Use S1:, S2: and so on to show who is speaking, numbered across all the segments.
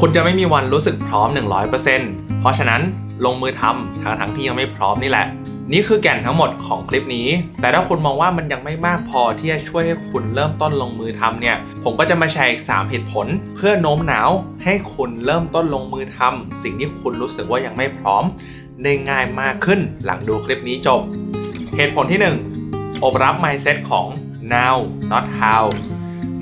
S1: คุณจะไม่มีวันรู้สึกพร้อม 100%เพราะฉะนั้นลงมือทำทั้งทั้งๆที่ยังไม่พร้อมนี่แหละ นี่คือแก่นทั้งหมดของคลิปนี้ แต่ถ้าคุณมองว่ามันยังไม่มากพอที่จะช่วยให้คุณเริ่มต้นลงมือทำเนี่ย ผมก็จะมาแชร์อีก 3 เหตุผล เพื่อโน้มน้าวให้คุณเริ่มต้นลงมือทำสิ่งที่คุณรู้สึกว่ายังไม่พร้อมได้ง่ายมากขึ้นหลังดูคลิปนี้จบ เหตุผลที่ 1 อบรับ mindset ของ now not how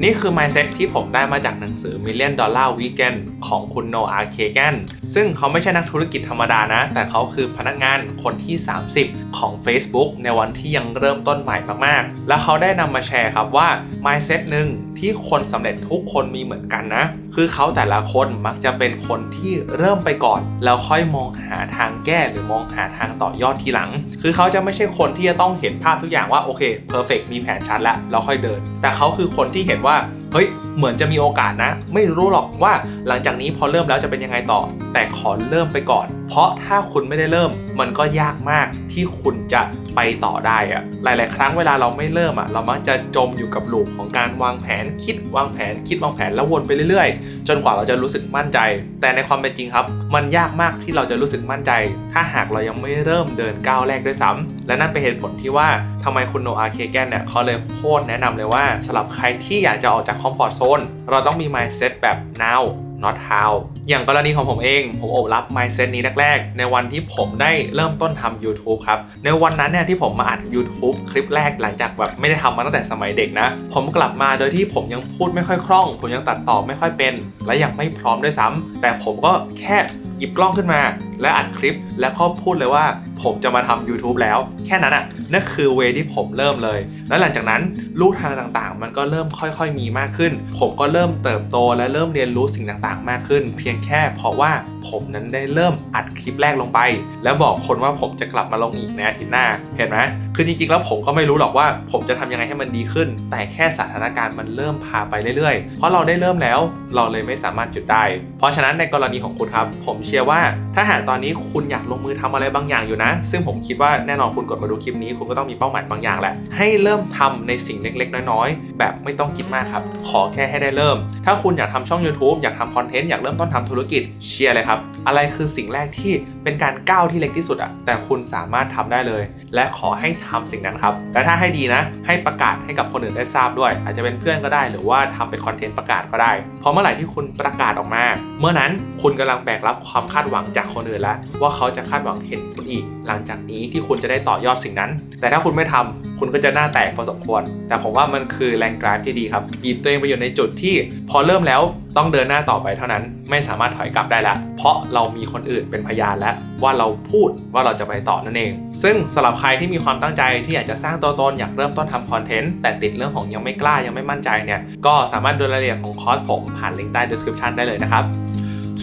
S1: นี่คือ mindset ที่ผมได้มาจากหนังสือ Million Dollar Weekend ของคุณโนอาเคแกนซึ่งเขาไม่ใช่นักธุรกิจธรรมดานะ แต่เขาคือพนักงานคนที่ 30 ของ Facebook ในวันที่ยังเริ่มต้นใหม่มากๆ และเขาได้นำมาแชร์ครับว่า mindset หนึ่ง ที่คนสำเร็จทุกคนมีเหมือนกันนะ คือเขาแต่ละคนมักจะเป็นคนที่เริ่มไปก่อน แล้วค่อยมองหาทางแก้หรือมองหาทางต่อยอดทีหลัง คือเขาจะไม่ใช่คนที่จะต้องเห็นภาพทุกอย่างว่าโอเคเพอร์เฟกมีแผนชัดแล้วแล้วค่อยเดิน แต่เขาคือคนที่เห็นว่าเฮ้ยเหมือนจะมีโอกาสนะ ไม่รู้หรอกว่าหลังจากนี้พอเริ่มแล้วจะเป็นยังไงต่อ แต่ขอเริ่มไปก่อน เพราะถ้าคุณไม่ได้เริ่ม มันก็ยากมากที่คุณจะไปต่อได้อะหลาย ๆ ครั้งเวลาเราไม่เริ่มอะเรามักจะจมอยู่กับลูปของการวางแผน คิดวางแผน คิดวางแผนแล้ววนไปเรื่อย ๆ จนกว่าเราจะรู้สึกมั่นใจ แต่ในความเป็นจริงครับ มันยากมากที่เราจะรู้สึกมั่นใจ ถ้าหากเรายังไม่เริ่มเดินก้าวแรกด้วยซ้ำและนั่นเป็นเหตุผลที่ว่าทำไมคุณโนอาเคแกนเนี่ยเขาเลยโคตรแนะนำเลยว่าสำหรับใครที่อยากจะออกจากคอมฟอร์ทโซนเราต้องมี mindset แบบ now not how อย่างกรณีของผมเอง ผมอบรับ mindset นี้แรกๆ ในวันที่ผมได้เริ่มต้นทำ YouTube ครับ ในวันนั้นเนี่ยที่ผมมาอัด YouTube คลิปแรกหลังจากแบบไม่ได้ทำมาตั้งแต่สมัยเด็กนะ ผมกลับมาโดยที่ผมยังพูดไม่ค่อยคล่อง ผมยังตัดต่อไม่ค่อยเป็น และยังไม่พร้อมด้วยซ้ำแต่ผมก็แค่หยิบกล้องขึ้นมาและอัดคลิป แล้วก็พูดเลยว่าผมจะมาทำ YouTube แล้ว แค่นั้นอะ่ะนั่นคือเวที่ผมเริ่มเลย แล้วหลังจากนั้นลู่ทางต่างๆ มันก็เริ่มค่อยๆมีมากขึ้น ผมก็เริ่มเติบโตและเริ่มเรียนรู้สิ่งต่างๆ มากขึ้น เพียงแค่เพราะว่าผมนั้นได้เริ่มอัดคลิปแรกลงไป แล้วบอกคนว่าผมจะกลับมาลงอีกในอาทิตย์หน้าเห็นไหมคือจริงๆแล้วผมก็ไม่รู้หรอกว่า ผมจะทำยังไงให้มันดีขึ้น แต่แค่สถานการณ์มันเริ่มพาไปเรื่อยๆ เพราะเราได้เริ่มแล้วเราเลยไม่สามารถหยุดได้ เพราะฉะนั้นในกรณีของคุณครับ ผมเชื่อว่าถ้าหากตอนนี้คุณอยากลงมือทำอะไรบางอย่างอยู่นะ ซึ่งผมคิดว่าแน่นอนคุณกดมาดูคลิปนี้ คุณก็ต้องมีเป้าหมายบางอย่างแหละ ให้เริ่มทำในสิ่งเล็ก ๆ น้อยๆ แบบไม่ต้องคิดมากครับ ขอแค่ให้ได้เริ่ม ถ้าคุณอยากทำช่อง YouTube อยากทำคอนเทนต์อยากเริ่มต้นทำธุรกิจเชียร์เลยครับ อะไรคือสิ่งแรกที่เป็นการก้าวที่เล็กที่สุดอะแต่คุณสามารถทำได้เลย และขอให้ทำสิ่งนั้นครับแต่ถ้าให้ดีนะ ให้ประกาศให้กับคนอื่นได้ทราบด้วย อาจจะเป็นเพื่อนก็ได้หรือว่าทำเป็นคอนเทนต์ประกาศก็ได้เพราะเมื่อไหร่ที่คุณประกาศออกมา เมื่อนั้นคุณกำลังแบกรับความคาดหวังจากคนอื่นแล้วว่าเขาจะคาดหวังเห็นคุณอีก หลังจากนี้ที่คุณจะได้ต่อยอดสิ่งนั้น แต่ถ้าคุณไม่ทำคุณก็จะหน้าแตกพอสมควร แต่ผมว่ามันคือแรงกราฟที่ดีครับบีบตัวเองไปอยู่ในจุดที่พอเริ่มแล้วต้องเดินหน้าต่อไปเท่านั้น ไม่สามารถถอยกลับได้แล้ว เพราะเรามีคนอื่นเป็นพยานแล้วว่าเราพูดว่าเราจะไปต่อนั่นเอง ซึ่งสำหรับใครที่มีความตั้งใจที่อยากจะสร้างตัวตนอยากเริ่มต้นทำคอนเทนต์แต่ติดเรื่องของยังไม่กล้ายังไม่มั่นใจเนี่ยก็สามารถดูรายละเอียดของคอร์สผมผ่านลิงก์ใต้ description ได้เลยนะครับ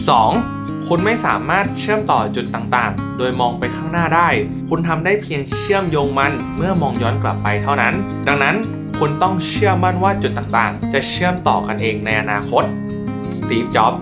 S1: 2. คุณไม่สามารถเชื่อมต่อจุดต่างๆ โดยมองไปข้างหน้าได้ คุณทำได้เพียงเชื่อมโยงมันเมื่อมองย้อนกลับไปเท่านั้น ดังนั้นคุณต้องเชื่อมั่นว่าจุดต่างๆ จะเชื่อมต่อกันเองในอนาคตสตีฟ จ็อบส์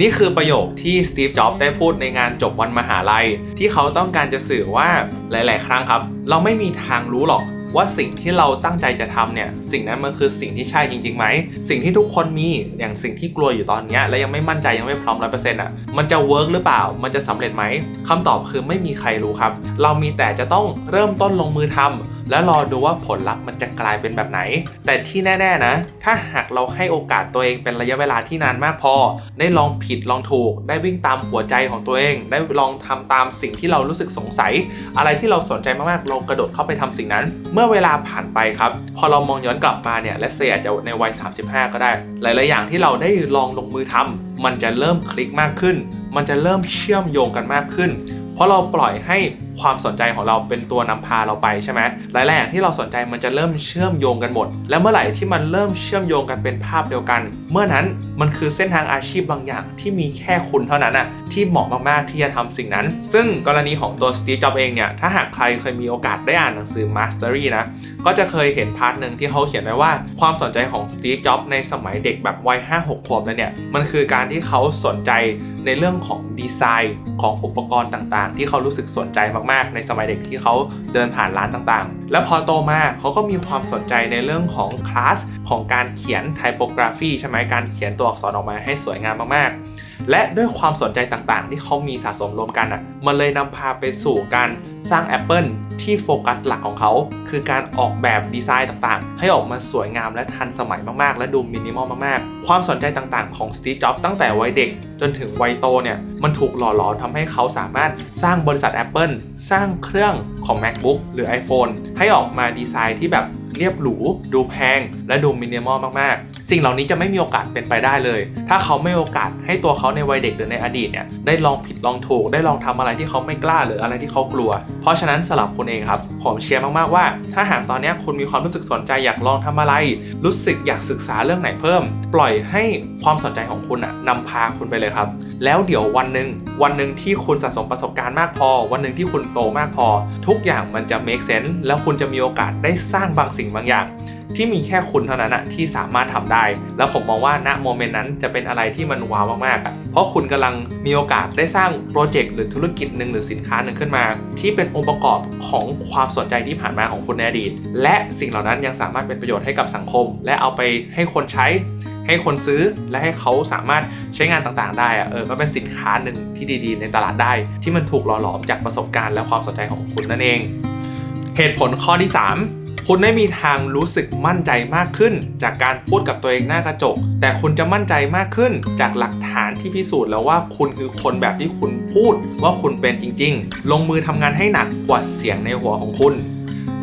S1: นี่คือประโยคที่สตีฟ จ็อบส์ได้พูดในงานจบวันมหาลัย ที่เขาต้องการจะสื่อว่าหลาย ๆ ครั้งครับ เราไม่มีทางรู้หรอก ว่าสิ่งที่เราตั้งใจจะทำเนี่ยสิ่งนั้นมันคือสิ่งที่ใช่จริงๆไหมสิ่งที่ทุกคนมีอย่างสิ่งที่กลัวอยู่ตอนนี้และยังไม่มั่นใจยังไม่พร้อมร้อยเปอร์เซ็นต์อะมันจะเวิร์กหรือเปล่า มันจะสำเร็จไหมคำตอบคือไม่มีใครรู้ครับ เรามีแต่จะต้องเริ่มต้นลงมือทำ แล้วรอดูว่าผลลัพธ์มันจะกลายเป็นแบบไหน แต่ที่แน่ ๆนะ ถ้าหากเราให้โอกาสตัวเองเป็นระยะเวลาที่นานมากพอ ได้ลองผิดลองถูก ได้วิ่งตามหัวใจของตัวเอง ได้ลองทำตามสิ่งที่เรารู้สึกสงสัย อะไรที่เราสนใจมากๆเรากระโดดเข้าไปทำสิ่งนั้น เมื่อเวลาผ่านไปครับ พอเรามองย้อนกลับมาเนี่ยและเซอาจจะในวัย 35 ก็ได้ หลาย ๆ อย่างที่เราได้ลองลงมือทำมันจะเริ่มคลิกมากขึ้น มันจะเริ่มเชื่อมโยงกันมากขึ้น เพราะเราปล่อยให้ความสนใจของเราเป็นตัวนำพาเราไปใช่ไหมหลายๆอย่างที่เราสนใจมันจะเริ่มเชื่อมโยงกันหมด และเมื่อไหร่ที่มันเริ่มเชื่อมโยงกันเป็นภาพเดียวกัน เมื่อนั้นมันคือเส้นทางอาชีพบางอย่างที่มีแค่คุณเท่านั้นอะที่เหมาะมากๆที่จะทำสิ่งนั้น ซึ่งกรณีของตัวสตีฟจ็อบเองเนี่ยถ้าหากใครเคยมีโอกาสได้อ่านหนังสือ Mastery นะก็จะเคยเห็นพาร์ทหนึ่งที่เขาเขียนไว้ว่า ความสนใจของสตีฟจ็อบในสมัยเด็กแบบวัย5-6ขวบเนี่ยมันคือการที่เขาสนใจในเรื่องของดีไซน์ของอุปกรณ์ต่างๆ ที่เขารู้สึกสนใจมากๆ ในสมัยเด็กที่เขาเดินผ่านร้านต่างๆ แล้วพอโตมาเขาก็มีความสนใจในเรื่องของคลาสของการเขียนไทโปกราฟีใช่ไหมการเขียนตัวอักษรออกมาให้สวยงามมากๆ และด้วยความสนใจต่างๆ ที่เขามีสะสมรวมกันอะมันเลยนำพาไปสู่การสร้าง Apple ที่โฟกัสหลักของเขา คือการออกแบบดีไซน์ต่างๆ ให้ออกมาสวยงามและทันสมัยมากๆ และดูมินิมอลมากๆ ความสนใจต่างๆ ของสตีฟจ็อบตั้งแต่วัยเด็กจนถึงวัยโตเนี่ย มันถูกหล่อหลอมทำให้เขาสามารถสร้างบริษัท Apple สร้างเครื่องของ MacBook หรือ iPhone ให้ออกมาดีไซน์ที่แบบเรียบหรู ดูแพง และดูมินิมอลมาก ๆ สิ่งเหล่านี้จะไม่มีโอกาสเป็นไปได้เลย ถ้าเขาไม่โอกาสให้ตัวเขาในวัยเด็กหรือในอดีตเนี่ย ได้ลองผิดลองถูก ได้ลองทำอะไรที่เขาไม่กล้าหรืออะไรที่เขากลัว เพราะฉะนั้นสำหรับคุณเองครับ ผมเชียร์มาก ๆ ว่า ถ้าหากตอนนี้คุณมีความรู้สึกสนใจอยากลองทำอะไร รู้สึกอยากศึกษาเรื่องไหนเพิ่ม ปล่อยให้ความสนใจของคุณอะนำพาคุณไปเลยครับ แล้วเดี๋ยววันหนึ่งวันหนึ่งที่คุณสะสมประสบการณ์มากพอ วันหนึ่งที่คุณโตมากพอ ทุกอย่างมันจะ make sense แล้วคุณจะมีโอกาสได้สร้างบางสิ่งบางอย่าง ที่มีแค่คุณเท่านั้นอะที่สามารถทำได้ แล้วผมมองว่าณโมเมนต์นั้นจะเป็นอะไรที่มันว้าวมากๆอะเพราะคุณกำลังมีโอกาสได้สร้างโปรเจกต์หรือธุรกิจหนึ่งหรือสินค้าหนึ่งขึ้นมา ที่เป็นองค์ประกอบของความสนใจที่ผ่านมาของคุณในอดีต และสิ่งเหล่านั้นยังสามารถเป็นประโยชน์ให้กับสังคม และเอาไปให้คนใช้ ให้คนซื้อและให้เขาสามารถใช้งานต่างๆ ได้อะเออก็เป็นสินค้าหนึ่งที่ดีๆ ในตลาดได้ ที่มันถูกหล่อหลอมจากประสบการณ์และความสนใจของคุณนั่นเอง เหตุผลข้อที่ 3คุณไม่มีทางรู้สึกมั่นใจมากขึ้น จากการพูดกับตัวเองหน้ากระจก แต่คุณจะมั่นใจมากขึ้น จากหลักฐานที่พิสูจน์แล้วว่าคุณคือคนแบบที่คุณพูดว่าคุณเป็นจริง ๆ ลงมือทำงานให้หนักกว่าเสียงในหัวของคุณ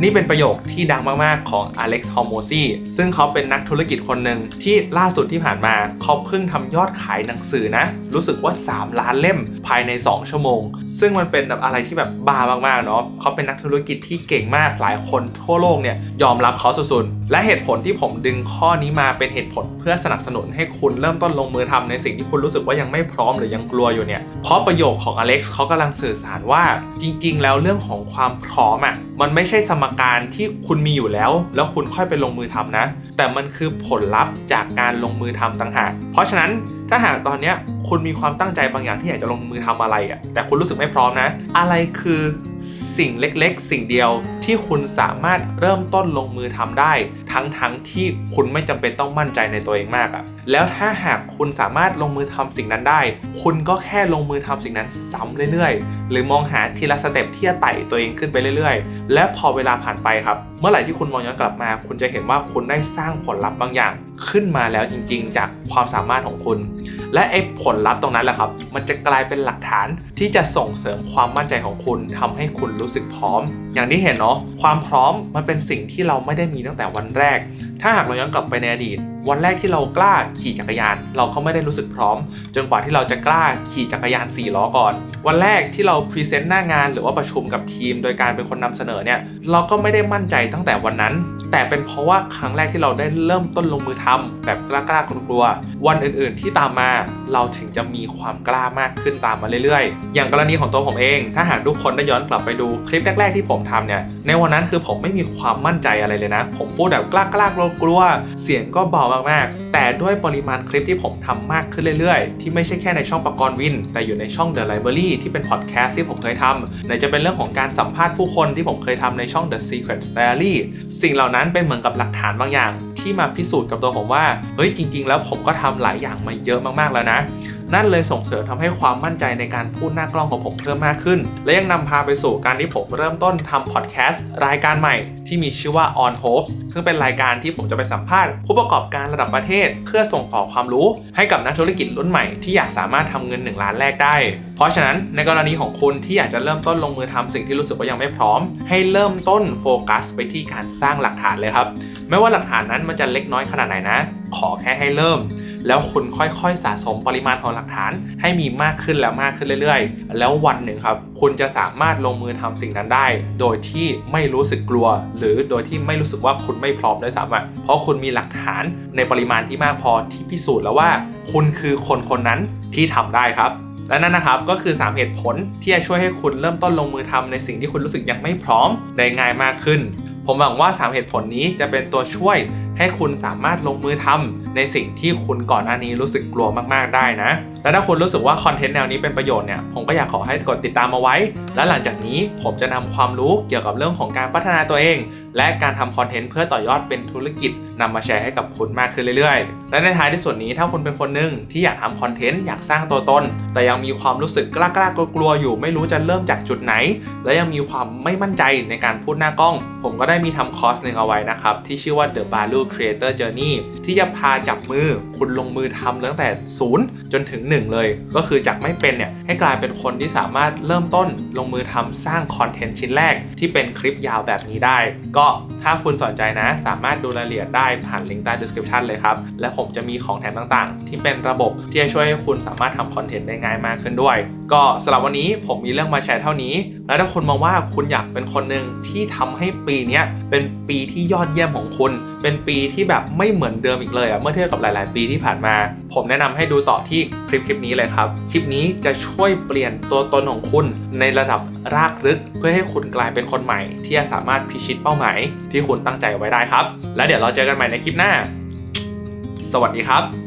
S1: นี่เป็นประโยคที่ดังมาก ๆ ของอเล็กซ์ฮอร์โมซีซึ่งเขาเป็นนักธุรกิจคนหนึ่งที่ล่าสุดที่ผ่านมา เขาเพิ่งทำยอดขายหนังสือนะ รู้สึกว่า 3 ล้านเล่มภายใน 2 ชั่วโมง ซึ่งมันเป็นแบบอะไรที่แบบบ้ามาก ๆ เนาะเขาเป็นนักธุรกิจที่เก่งมากหลายคนทั่วโลกเนี่ยยอมรับเขาสุด ๆ และเหตุผลที่ผมดึงข้อนี้มาเป็นเหตุผลเพื่อสนับสนุนให้คุณเริ่มต้นลงมือทำในสิ่งที่คุณรู้สึกว่ายังไม่พร้อมหรือยังกลัวอยู่เนี่ยเพราะประโยคของอเล็กซ์เขากำลังสื่อสารว่า จริง ๆ แล้วเรื่องของความพร้อมอะมันไม่ใช่สมการที่คุณมีอยู่แล้ว แล้วคุณค่อยไปลงมือทำนะ แต่มันคือผลลัพธ์จากการลงมือทำต่างหากเพราะฉะนั้น ถ้าหากตอนเนี้ยคุณมีความตั้งใจบางอย่างที่อยากจะลงมือทำอะไรอะแต่คุณรู้สึกไม่พร้อมนะ อะไรคือสิ่งเล็กๆ สิ่งเดียวที่คุณสามารถเริ่มต้นลงมือทำได้ ทั้งๆที่คุณไม่จำเป็นต้องมั่นใจในตัวเองมากอะแล้วถ้าหากคุณสามารถลงมือทำสิ่งนั้นได้ คุณก็แค่ลงมือทำสิ่งนั้นซ้ำเรื่อยๆ หรือมองหาทีละสเต็ปที่จะไต่ตัวเองขึ้นไปเรื่อยๆ และพอเวลาผ่านไปครับ เมื่อไหร่ที่คุณมองย้อนกลับมา คุณจะเห็นว่าคุณได้สร้างผลลัพธ์บางอย่าง ขึ้นมาแล้วจริง ๆ จากความสามารถของคุณ และไอ้ผลลัพธ์ตรงนั้นแหละครับ มันจะกลายเป็นหลักฐานที่จะส่งเสริมความมั่นใจของคุณทำให้คุณรู้สึกพร้อม อย่างที่เห็นเนาะความพร้อมมันเป็นสิ่งที่เราไม่ได้มีตั้งแต่วันแรก ถ้าหากเราย้อนกลับไปในอดีต วันแรกที่เรากล้าขี่จักรยาน เราก็ไม่ได้รู้สึกพร้อม จนกว่าที่เราจะกล้าขี่จักรยาน4ล้อก่อน วันแรกที่เราพรีเซนต์หน้างานหรือว่าประชุมกับทีม โดยการเป็นคนนำเสนอเนี่ยเราก็ไม่ได้มั่นใจตั้งแต่วันนั้น แต่เป็นเพราะว่าครั้งแรกที่เราได้เริ่มต้นลงมือทำแบบกล้าๆกลัวๆวันอื่นๆที่ตามมาเราถึงจะมีความกล้ามากขึ้นตามมาเรื่อยๆ อย่างกรณีของตัวผมเอง ถ้าหากทุกคนได้ย้อนกลับไปดูคลิปแรก ๆ ที่ผมทำเนี่ยในวันนั้นคือผมไม่มีความมั่นใจอะไรเลยนะ ผมพูดแบบกล้าๆกลัวๆเสียงก็เบามากๆแต่ด้วยปริมาณคลิปที่ผมทำมากขึ้นเรื่อยๆ ที่ไม่ใช่แค่ในช่องปกรณ์วิน แต่อยู่ในช่อง The Library ที่เป็นพอดแคสต์ที่ผมเคยทำไหนจะเป็นเรื่องของการสัมภาษณ์ผู้คนที่ผมเคยทำในช่อง The Secret Diary สิ่งเหล่านั้นเป็นเหมือนกับหลักฐานบางอย่าง ที่มาพิสูจน์กับตัวผมว่าเฮ้ยจริง ๆ แล้วผมก็ทำหลายอย่างมาเยอะมากๆแล้วนะ นั่นเลยส่งเสริมทำให้ความมั่นใจในการพูดหน้ากล้องของผมเพิ่มมากขึ้น และยังนำพาไปสู่การที่ผมเริ่มต้นทำพอดแคสต์รายการใหม่ที่มีชื่อว่า On Hopes ซึ่งเป็นรายการที่ผมจะไปสัมภาษณ์ ผู้ประกอบการระดับประเทศ เพื่อส่งต่อความรู้ให้กับนักธุรกิจรุ่นใหม่ที่อยากสามารถทำเงิน 1 ล้านแรกได้ เพราะฉะนั้นในกรณีของคุณที่อยากจะเริ่มต้นลงมือทำสิ่งที่รู้สึกว่ายังไม่พร้อม ให้เริ่มต้นโฟกัส ไปที่การสร้างหลักฐานเลยครับ ไม่ว่าหลักฐานนั้นมันจะเล็กน้อยขนาดไหนนะ ขอแค่ให้เริ่ม แล้วคุณค่อยๆ สะสมปริมาณของหลักฐาน ให้มีมากขึ้นแล้วมากขึ้นเรื่อยๆ แล้ววันหนึ่งครับ คุณจะสามารถลงมือทำสิ่งนั้นได้ โดยที่ไม่รู้สึกกลัว หรือโดยที่ไม่รู้สึกว่าคุณไม่พร้อมด้วยซ้ำอะเพราะคุณมีหลักฐานในปริมาณที่มากพอที่พิสูจน์แล้วว่า คุณคือคนคนนั้นที่ทำได้ครับและนั่นนะครับก็คือ 3 เหตุผลที่จะช่วยให้คุณเริ่มต้นลงมือทำในสิ่งที่คุณรู้สึกยังไม่พร้อมได้ง่ายมากขึ้น ผมหวังว่า 3 เหตุผลนี้จะเป็นตัวช่วยให้คุณสามารถลงมือทในสิ่งที่คุณก่อนหน้านี้รู้สึกกลัวมากๆได้นะ และถ้าคุณรู้สึกว่าคอนเทนต์แนวนี้เป็นประโยชน์เนี่ย ผมก็อยากขอให้กดติดตามมาไว้ และหลังจากนี้ผมจะนำความรู้เกี่ยวกับเรื่องของการพัฒนาตัวเอง และการทำคอนเทนต์เพื่อต่อยอดเป็นธุรกิจนำมาแชร์ให้กับคุณมากขึ้นเรื่อยๆ และในท้ายที่สุดนี้ถ้าคุณเป็นคนหนึ่งที่อยากทำคอนเทนต์อยากสร้างตัวตน แต่ยังมีความรู้สึกกล้าๆกลัวๆอยู่ ไม่รู้จะเริ่มจากจุดไหน และยังมีความไม่มั่นใจในการพูดหน้ากล้อง ผมก็ได้มีทำคอร์สหนึ่งเอาไว้นะครับที่ชื่อว่า The Balu Creator Journey ที่จะพาจับมือ คุณลงมือทำตั้งแต่ศูนย์จนถึง 1 เลย ก็คือจากไม่เป็นเนี่ยให้กลายเป็นคนที่สามารถเริ่มต้นลงมือทำสร้างคอนเทนต์ชิ้นแรกที่เป็นคลิปยาวแบบนี้ได้ ก็ถ้าคุณสนใจนะ สามารถดูรายละเอียดได้ผ่านลิงก์ใต้ description เลยครับ และผมจะมีของแถมต่างๆ ที่เป็นระบบที่จะช่วยให้คุณสามารถทำคอนเทนต์ได้ง่ายมากขึ้นด้วย ก็สำหรับวันนี้ผมมีเรื่องมาแชร์เท่านี้ แล้วถ้าคุณมองว่าคุณอยากเป็นคนหนึ่งที่ทำให้ปีนี้เป็นปีที่ยอดเยี่ยมของคุณ เป็นปีที่แบบไม่เหมือนเดิมอีกเลยอะมื่อเทียบกับหลาย ๆ ปีที่ผ่านมา ผมแนะนำให้ดูต่อที่คลิปคลิปนี้เลยครับ คลิปนี้จะช่วยเปลี่ยนตัวตนของคุณในระดับรากลึก เพื่อให้คุณกลายเป็นคนใหม่ ที่จะสามารถพิชิตเป้าหมายที่คุณตั้งใจไว้ได้ครับ และเดี๋ยวเราเจอกันใหม่ในคลิปหน้า สวัสดีครับ